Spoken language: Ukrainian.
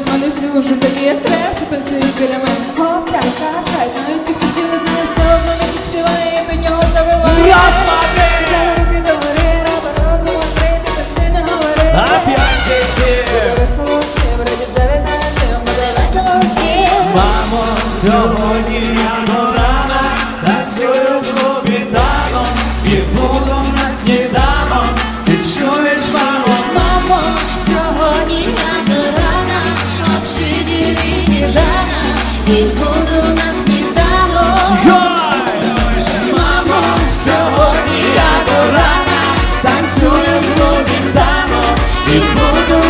з мене служу, такі як треси танцюють біля мене. Хлопця, качають, навіть ті, хто сіли з все одно мені співає, і нього завиває. Розслабляй! За руки до гори, раба, робимо три, так си не говори. А п'ячі сі! Буде весело всім, раді завітати, буде весело всім. Мамо, сьогодні Кінь буду на світанок Мамо, сьогодні я до рана танцюю повітано і буду